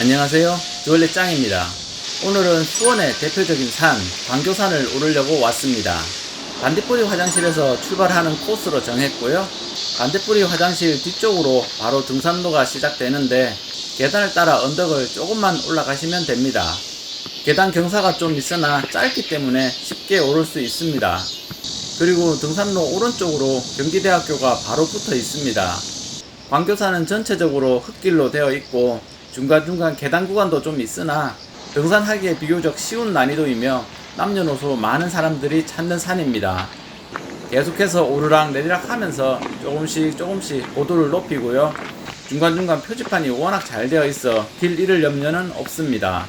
안녕하세요. 주얼레 짱입니다. 오늘은 수원의 대표적인 산, 광교산을 오르려고 왔습니다. 반딧불이 화장실에서 출발하는 코스로 정했고요. 반딧불이 화장실 뒤쪽으로 바로 등산로가 시작되는데 계단을 따라 언덕을 조금만 올라가시면 됩니다. 계단 경사가 좀 있으나 짧기 때문에 쉽게 오를 수 있습니다. 그리고 등산로 오른쪽으로 경기대학교가 바로 붙어 있습니다. 광교산은 전체적으로 흙길로 되어 있고 중간중간 계단 구간도 좀 있으나 등산하기에 비교적 쉬운 난이도이며 남녀노소 많은 사람들이 찾는 산입니다. 계속해서 오르락 내리락 하면서 조금씩 조금씩 고도를 높이고요. 중간중간 표지판이 워낙 잘 되어 있어 길 잃을 염려는 없습니다.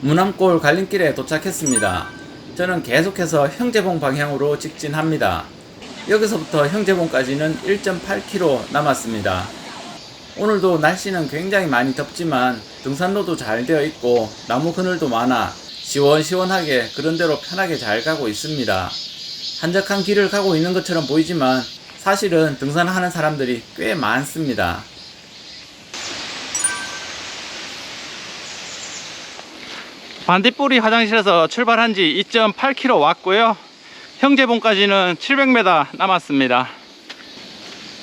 무남골 갈림길에 도착했습니다. 저는 계속해서 형제봉 방향으로 직진합니다. 여기서부터 형제봉까지는 1.8km 남았습니다. 오늘도 날씨는 굉장히 많이 덥지만 등산로도 잘 되어 있고 나무 그늘도 많아 시원시원하게 그런대로 편하게 잘 가고 있습니다. 한적한 길을 가고 있는 것처럼 보이지만 사실은 등산하는 사람들이 꽤 많습니다. 반딧불이 화장실에서 출발한 지 2.8km 왔고요. 형제봉까지는 700m 남았습니다.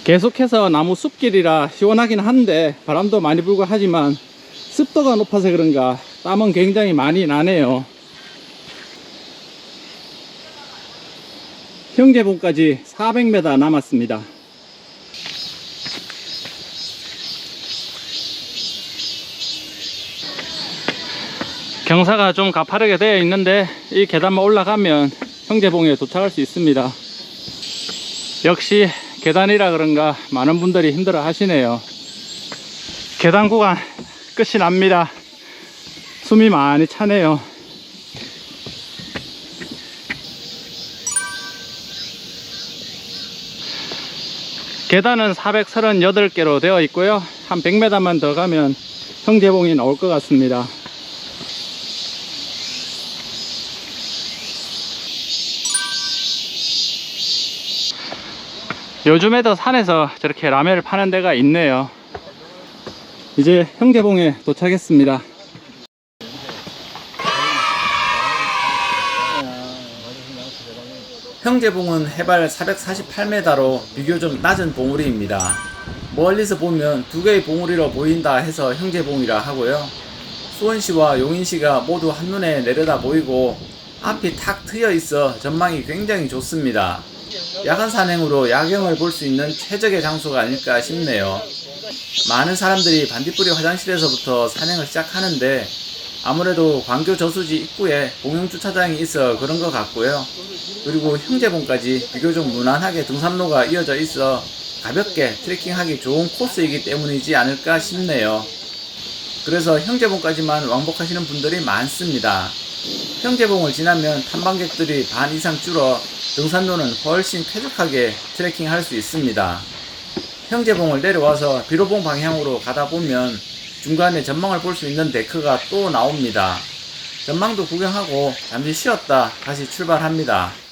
계속해서 나무 숲길이라 시원하긴 한데 바람도 많이 불고 하지만 습도가 높아서 그런가 땀은 굉장히 많이 나네요. 형제봉까지 400m 남았습니다. 경사가 좀 가파르게 되어 있는데 이 계단만 올라가면 형제봉에 도착할 수 있습니다. 역시 계단이라 그런가 많은 분들이 힘들어 하시네요. 계단 구간 끝이 납니다. 숨이 많이 차네요. 계단은 438개로 되어 있고요. 한 100m만 더 가면 형제봉이 나올 것 같습니다. 요즘에도 산에서 저렇게 라면을 파는 데가 있네요. 이제 형제봉에 도착했습니다. 형제봉은 해발 448m로 비교적 낮은 봉우리입니다. 멀리서 보면 두 개의 봉우리로 보인다 해서 형제봉이라 하고요. 수원시와 용인시가 모두 한눈에 내려다 보이고 앞이 탁 트여 있어 전망이 굉장히 좋습니다. 야간 산행으로 야경을 볼 수 있는 최적의 장소가 아닐까 싶네요. 많은 사람들이 반딧불이 화장실에서부터 산행을 시작하는데 아무래도 광교 저수지 입구에 공영 주차장이 있어 그런 것 같고요. 그리고 형제봉까지 비교적 무난하게 등산로가 이어져 있어 가볍게 트레킹하기 좋은 코스이기 때문이지 않을까 싶네요. 그래서 형제봉까지만 왕복하시는 분들이 많습니다. 형제봉을 지나면 탐방객들이 반 이상 줄어 등산로는 훨씬 쾌적하게 트레킹 할 수 있습니다. 형제봉을 내려와서 비로봉 방향으로 가다 보면 중간에 전망을 볼 수 있는 데크가 또 나옵니다. 전망도 구경하고 잠시 쉬었다 다시 출발합니다.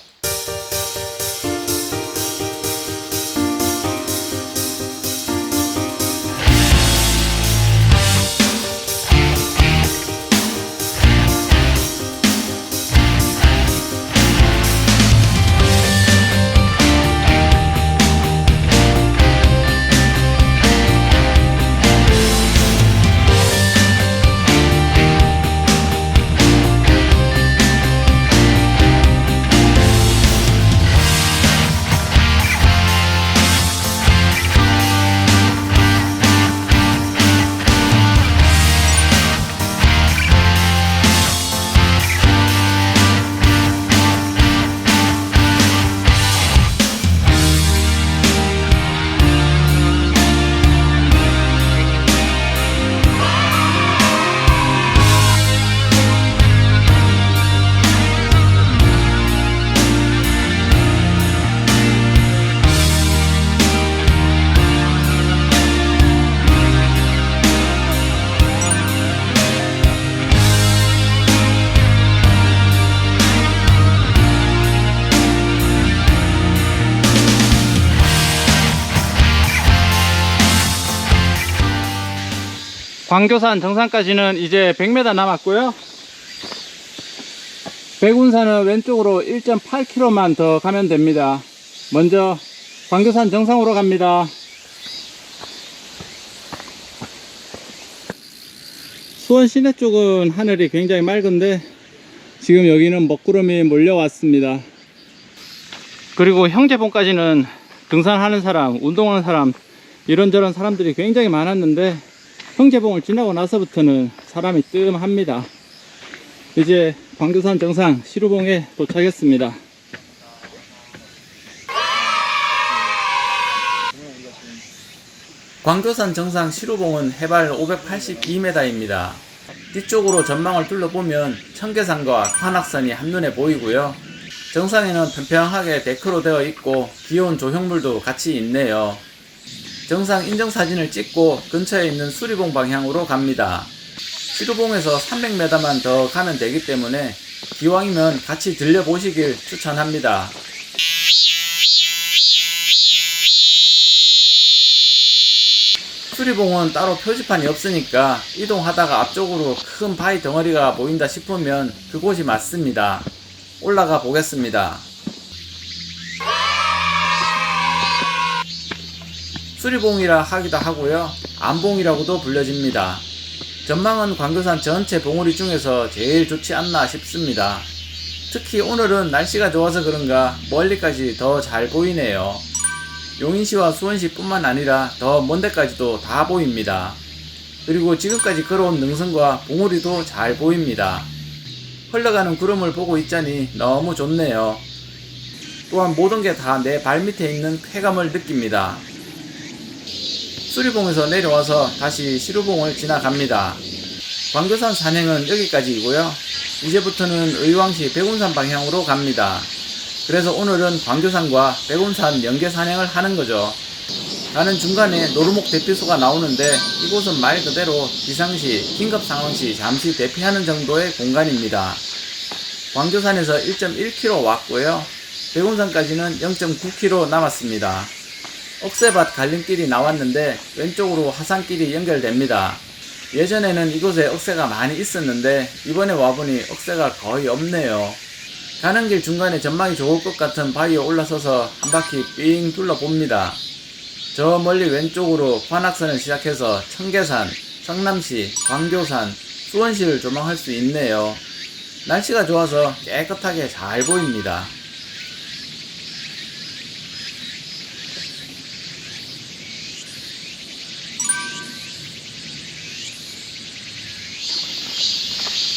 광교산 정상까지는 이제 100m 남았고요. 백운산은 왼쪽으로 1.8km만 더 가면 됩니다. 먼저 광교산 정상으로 갑니다. 수원 시내 쪽은 하늘이 굉장히 맑은데 지금 여기는 먹구름이 몰려왔습니다. 그리고 형제봉까지는 등산하는 사람, 운동하는 사람, 이런저런 사람들이 굉장히 많았는데 형제봉을 지나고 나서부터는 사람이 뜸합니다. 이제 광교산 정상 시루봉에 도착했습니다. 광교산 정상 시루봉은 해발 582m입니다. 뒤쪽으로 전망을 둘러보면 청계산과 환악산이 한눈에 보이고요. 정상에는 평평하게 데크로 되어 있고 귀여운 조형물도 같이 있네요. 정상 인정사진을 찍고 근처에 있는 수리봉 방향으로 갑니다. 시루봉에서 300m만 더 가면 되기 때문에 기왕이면 같이 들려보시길 추천합니다. 수리봉은 따로 표지판이 없으니까 이동하다가 앞쪽으로 큰 바위 덩어리가 보인다 싶으면 그곳이 맞습니다. 올라가 보겠습니다. 수리봉이라 하기도 하고요. 안봉이라고도 불려집니다. 전망은 광교산 전체 봉우리 중에서 제일 좋지 않나 싶습니다. 특히 오늘은 날씨가 좋아서 그런가 멀리까지 더 잘 보이네요. 용인시와 수원시 뿐만 아니라 더 먼 데까지도 다 보입니다. 그리고 지금까지 걸어온 능선과 봉우리도 잘 보입니다. 흘러가는 구름을 보고 있자니 너무 좋네요. 또한 모든 게 다 내 발밑에 있는 쾌감을 느낍니다. 수리봉에서 내려와서 다시 시루봉을 지나갑니다. 광교산 산행은 여기까지이고요. 이제부터는 의왕시 백운산 방향으로 갑니다. 그래서 오늘은 광교산과 백운산 연계 산행을 하는 거죠. 가는 중간에 노루목 대피소가 나오는데 이곳은 말 그대로 비상시, 긴급 상황 시 잠시 대피하는 정도의 공간입니다. 광교산에서 1.1km 왔고요. 백운산까지는 0.9km 남았습니다. 억새밭 갈림길이 나왔는데 왼쪽으로 하산길이 연결됩니다. 예전에는 이곳에 억새가 많이 있었는데 이번에 와보니 억새가 거의 없네요. 가는 길 중간에 전망이 좋을 것 같은 바위에 올라서서 한 바퀴 삥 둘러봅니다. 저 멀리 왼쪽으로 관악산을 시작해서 청계산, 성남시, 광교산, 수원시를 조망할 수 있네요. 날씨가 좋아서 깨끗하게 잘 보입니다.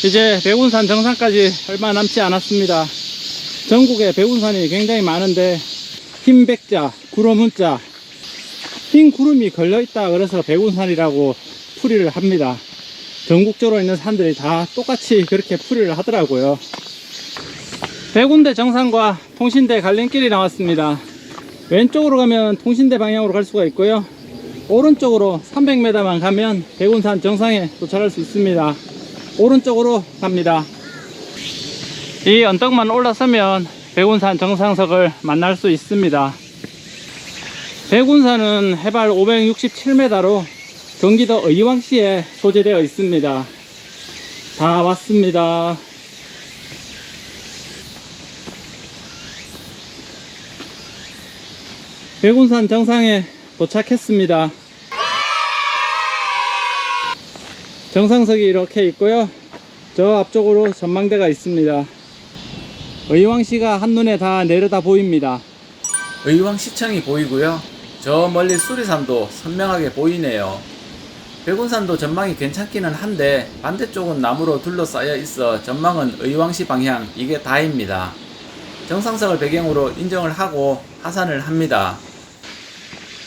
이제 백운산 정상까지 얼마 남지 않았습니다. 전국에 백운산이 굉장히 많은데 흰 백자, 구름 훈자, 흰 구름이 걸려 있다 그래서 백운산이라고 풀이를 합니다. 전국적으로 있는 산들이 다 똑같이 그렇게 풀이를 하더라고요. 백운대 정상과 통신대 갈림길이 나왔습니다. 왼쪽으로 가면 통신대 방향으로 갈 수가 있고요. 오른쪽으로 300m만 가면 백운산 정상에 도착할 수 있습니다. 오른쪽으로 갑니다. 이 언덕만 올라서면 백운산 정상석을 만날 수 있습니다. 백운산은 해발 567m로 경기도 의왕시에 소재되어 있습니다. 다 왔습니다. 백운산 정상에 도착했습니다. 정상석이 이렇게 있고요. 저 앞쪽으로 전망대가 있습니다. 의왕시가 한눈에 다 내려다 보입니다. 의왕시청이 보이고요. 저 멀리 수리산도 선명하게 보이네요. 백운산도 전망이 괜찮기는 한데 반대쪽은 나무로 둘러싸여 있어 전망은 의왕시 방향 이게 다입니다. 정상석을 배경으로 인정을 하고 하산을 합니다.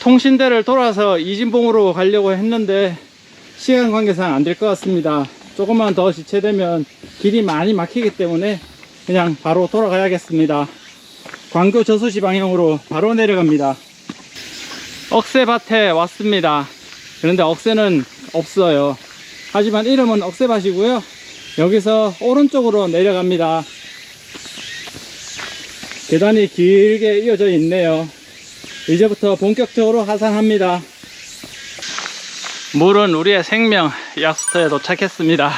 통신대를 돌아서 이진봉으로 가려고 했는데 시간 관계상 안 될 것 같습니다. 조금만 더 지체되면 길이 많이 막히기 때문에 그냥 바로 돌아가야겠습니다. 광교 저수지 방향으로 바로 내려갑니다. 억새밭에 왔습니다. 그런데 억새는 없어요. 하지만 이름은 억새밭이고요. 여기서 오른쪽으로 내려갑니다. 계단이 길게 이어져 있네요. 이제부터 본격적으로 하산합니다. 물은 우리의 생명 약수터에 도착했습니다.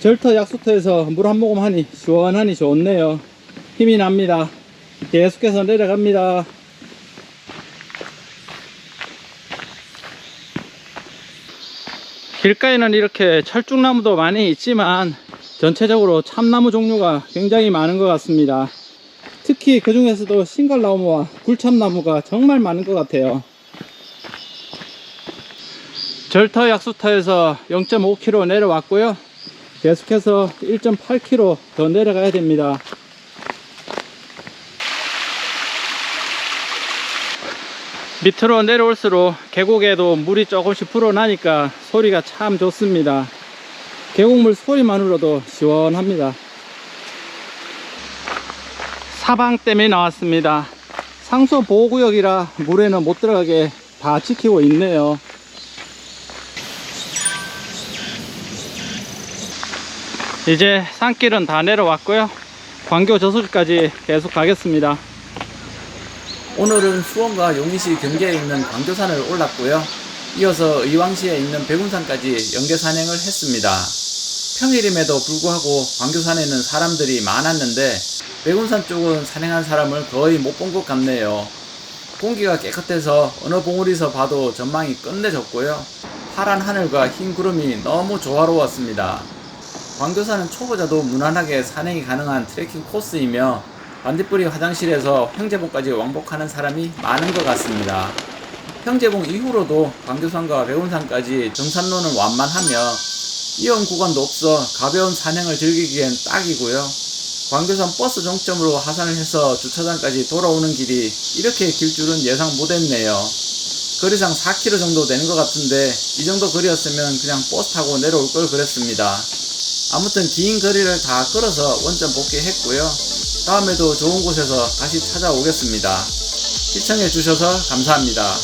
절터 약수터에서 물 한 모금 하니 시원하니 좋네요. 힘이 납니다. 계속해서 내려갑니다. 길가에는 이렇게 철쭉나무도 많이 있지만 전체적으로 참나무 종류가 굉장히 많은 것 같습니다. 특히 그 중에서도 싱갈나무와 굴참나무가 정말 많은 것 같아요. 절터 약수터에서 0.5km 내려왔고요. 계속해서 1.8km 더 내려가야 됩니다. 밑으로 내려올수록 계곡에도 물이 조금씩 불어나니까 소리가 참 좋습니다. 계곡물 소리만으로도 시원합니다. 사방 때문에 나왔습니다. 상수 보호구역이라 물에는 못 들어가게 다 지키고 있네요. 이제 산길은 다 내려왔고요. 광교 저수지까지 계속 가겠습니다. 오늘은 수원과 용인시 경계에 있는 광교산을 올랐고요. 이어서 의왕시에 있는 백운산까지 연계 산행을 했습니다. 평일임에도 불구하고 광교산에는 사람들이 많았는데 백운산 쪽은 산행한 사람을 거의 못 본 것 같네요. 공기가 깨끗해서 어느 봉우리에서 봐도 전망이 끝내줬고요. 파란 하늘과 흰 구름이 너무 조화로웠습니다. 광교산은 초보자도 무난하게 산행이 가능한 트레킹 코스이며 반딧불이 화장실에서 형제봉까지 왕복하는 사람이 많은 것 같습니다. 형제봉 이후로도 광교산과 배운산까지 정산로는 완만하며 이온 구간도 없어 가벼운 산행을 즐기기엔 딱이고요. 광교산 버스 종점으로 하산을 해서 주차장까지 돌아오는 길이 이렇게 길 줄은 예상 못했네요. 거리상 4km 정도 되는 것 같은데 이 정도 거리였으면 그냥 버스 타고 내려올 걸 그랬습니다. 아무튼 긴 거리를 다 걸어서 원점 복귀했고요. 다음에도 좋은 곳에서 다시 찾아오겠습니다. 시청해 주셔서 감사합니다.